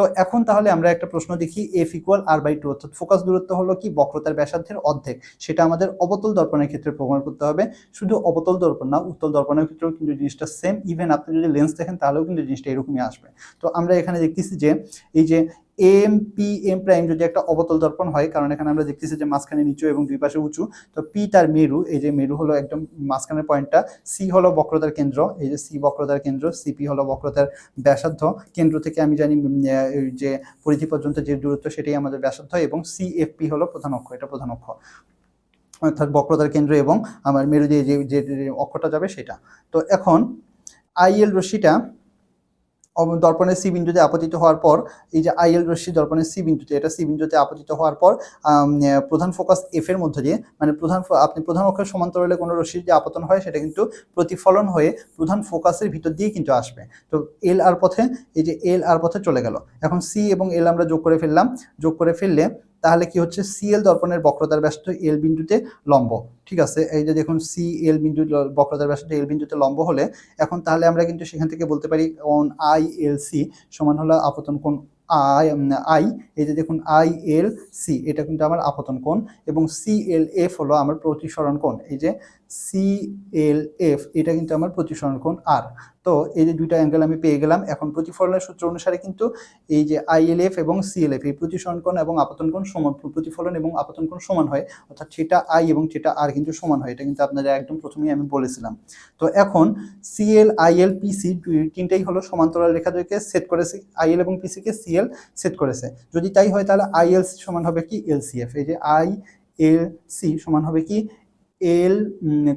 তো এখন তাহলে আমরা একটা প্রশ্ন দেখি F equal R by two অর্থাৎ ফোকাস দূরত্ব হলো কি বক্রতার ব্যাসার্ধের অর্ধেক? সেটা আমাদের অবতল দর্পণের ক্ষেত্রে প্রমাণ করতে হবে। শুধু অবতল দর্পণ না, উত্তল দর্পণের ক্ষেত্রেও কিন্তু জিনিসটা সেম ইভেন আপনি যদি লেন্স দেখেন, তাহলেও কিন্তু জিনিসটা এরকমই আসবে। তো আমরা এখানে দেখতেছি যে, এই যে এম পি এম প্রাইম যদি একটা অবতল দর্পণ হয়, কারণ এখানে আমরা দেখতেছি যে মাঝখানে নিচু এবং দুই পাশে উঁচু, তো পি তার মেরু, এই যে মেরু হলো একদম মাঝখানের পয়েন্টটা সি হলো বক্রতার কেন্দ্র, এই যে সি বক্রতার কেন্দ্র সিপি হলো বক্রতার ব্যাসার্ধ, কেন্দ্র থেকে আমি জানি যে পরিধি পর্যন্ত যে দূরত্ব সেটাই আমাদের ব্যাসার্ধ এবং সিএফপি হলো প্রধান অক্ষ, এটা প্রধান অক্ষ। অর্থাৎ বক্রতার কেন্দ্র এবং আমার মেরু দিয়ে যে যে অক্ষটা যাবে সেটা। তো এখন আইএল রশ্মিটা দর্পণের সি বিন্দুতে আপতিত হওয়ার পর, এই যে আইএল রশ্মি দর্পণের সি বিন্দুতে, এটা সি বিন্দুতে আপতিত হওয়ার পর প্রধান ফোকাস এফ এর মধ্যে দিয়ে মানে প্রধান আপনি প্রধান অক্ষের সমান্তরালে কোনো রশ্মির যে আপতন হয়, সেটা কিন্তু প্রতিফলন হয়ে প্রধান ফোকাসের ভিতর দিয়ে কিন্তু আসবে। তো এল আর পথে, এই যে এল আর পথে চলে গেল। এখন সি এবং এল আমরা যোগ করে ফেললাম। যোগ করে ফেললে, তাহলে কি হচ্ছে? সিএল দর্পণের বক্রতার ব্যস্ত এল বিন্দুতে লম্ব। ঠিক আছে, এই যে দেখুন সি এল বিন্দু, বক্রতার ব্যাসার্ধ এল বিন্দুতে লম্ব হলে এখন তাহলে আমরা কিন্তু সেখান থেকে বলতে পারি অন আই এল সি সমান হলো আপতন কোণ আই আই এই যে দেখুন আই এল সি এটা কিন্তু আমার আপতন কোণ এবং সি এল এফ হলো আমার প্রতিসরণ কোণ, এই যে সি এল এফ এটা কিন্তু আমার প্রতিসরণ কোণ আর তো এই যে দুইটা অ্যাঙ্গেল আমি পেয়ে গেলাম, এখন প্রতিফলনের সূত্র অনুসারে কিন্তু এই যে আইএলএফ এবং সি সিএলএফ এই প্রতিসরণ কোণ এবং আপতন কোণ সমান, প্রতিফলন এবং আপতন কোণ সমান হয়, অর্থাৎ সেটা আই এবং সেটা আর কিন্তু সমান হয়, এটা কিন্তু আপনারা একদম প্রথমেই আমি বলেছিলাম। তো এখন সিএল আইএল পিসি তিনটাই হলো সমান্তরাল রেখা দুইকে সেট করেছে আইএল এবং পিসিকে সিএল সেট করেছে। যদি তাই হয় তাহলে আইএল সমান হবে কি এলসিএফ এই যে আই এল সি সমান হবে কি এল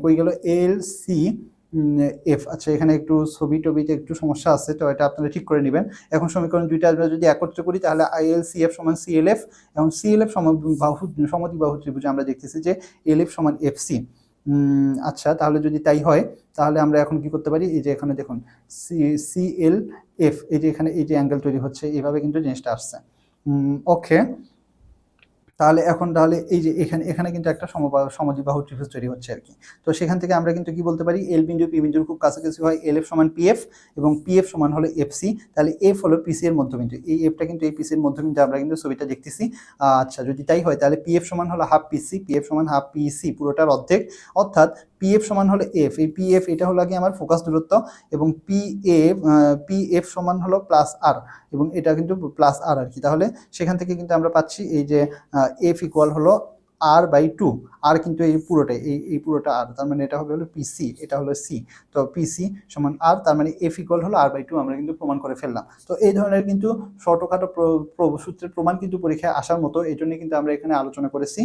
কই গেল? এল সি এফ আচ্ছা এখানে একটু ছবি টবিতে একটু সমস্যা আছে, তো এটা আপনারা ঠিক করে নেবেন। এখন সমীকরণ দুইটা আমরা যদি একত্র করি, তাহলে আইএল সি এফ সমান সিএলএফ এবং সিএলএফ বাহু সমতি বাহু ত্রিভুজে আমরা দেখতেছি যে এলএফ সমান এফ সি আচ্ছা তাহলে যদি তাই হয়, তাহলে আমরা এখন কি করতে পারি? এই যে এখানে দেখুন সি সি এল এফ এই যে এখানে, এই যে অ্যাঙ্গেল তৈরি হচ্ছে, এইভাবে কিন্তু জিনিসটা আসছে। ওকে তাহলে এখন তাহলে এই যে এখানে এখানে কিন্তু একটা সমদ্বিবাহু ত্রিভুজ তৈরি হচ্ছে আর কি। তো সেখান থেকে আমরা কিন্তু কি বলতে পারি? এল বিন্দু পি বিন্দুর খুব কাছাকাছি হয় এল এফ সমান পি এফ এবং পি এফ সমান হলো এফ সি তাহলে এফ হলো পিসি এর মধ্যবিন্দু। এই এফটা কিন্তু এই পিসির মধ্যবিন্দু আমরা কিন্তু ছবিটা দেখতেছি। আচ্ছা যদি তাই হয় তাহলে পি এফ সমান হলো হাফ পিসি পি এফ সমান হাফ পিসি পুরোটার অর্ধেক। অর্থাৎ পি এফ সমান হলো এফ এই পি এফ এটা হলো কি আমার ফোকাস দূরত্ব এবং পি এফ পি এফ সমান হলো প্লাস আর এবং এটা কিন্তু প্লাস আর আর কি। তাহলে সেখান থেকে কিন্তু আমরা পাচ্ছি এই যে এফ ইকুয়াল হলো আর বাই টু আর কিন্তু এই পুরোটাই, এই এই পুরোটা আর তার মানে এটা হবে হলো পিসি এটা হলো সি তো পিসি সমান আর তার মানে এফ ইকুয়াল হলো আর বাই টু আমরা কিন্তু প্রমাণ করে ফেললাম। তো এই ধরনের কিন্তু ছোটোখাটো সূত্রের প্রমাণ কিন্তু পরীক্ষায় আসার মতো, এই জন্য কিন্তু আমরা এখানে আলোচনা করেছি।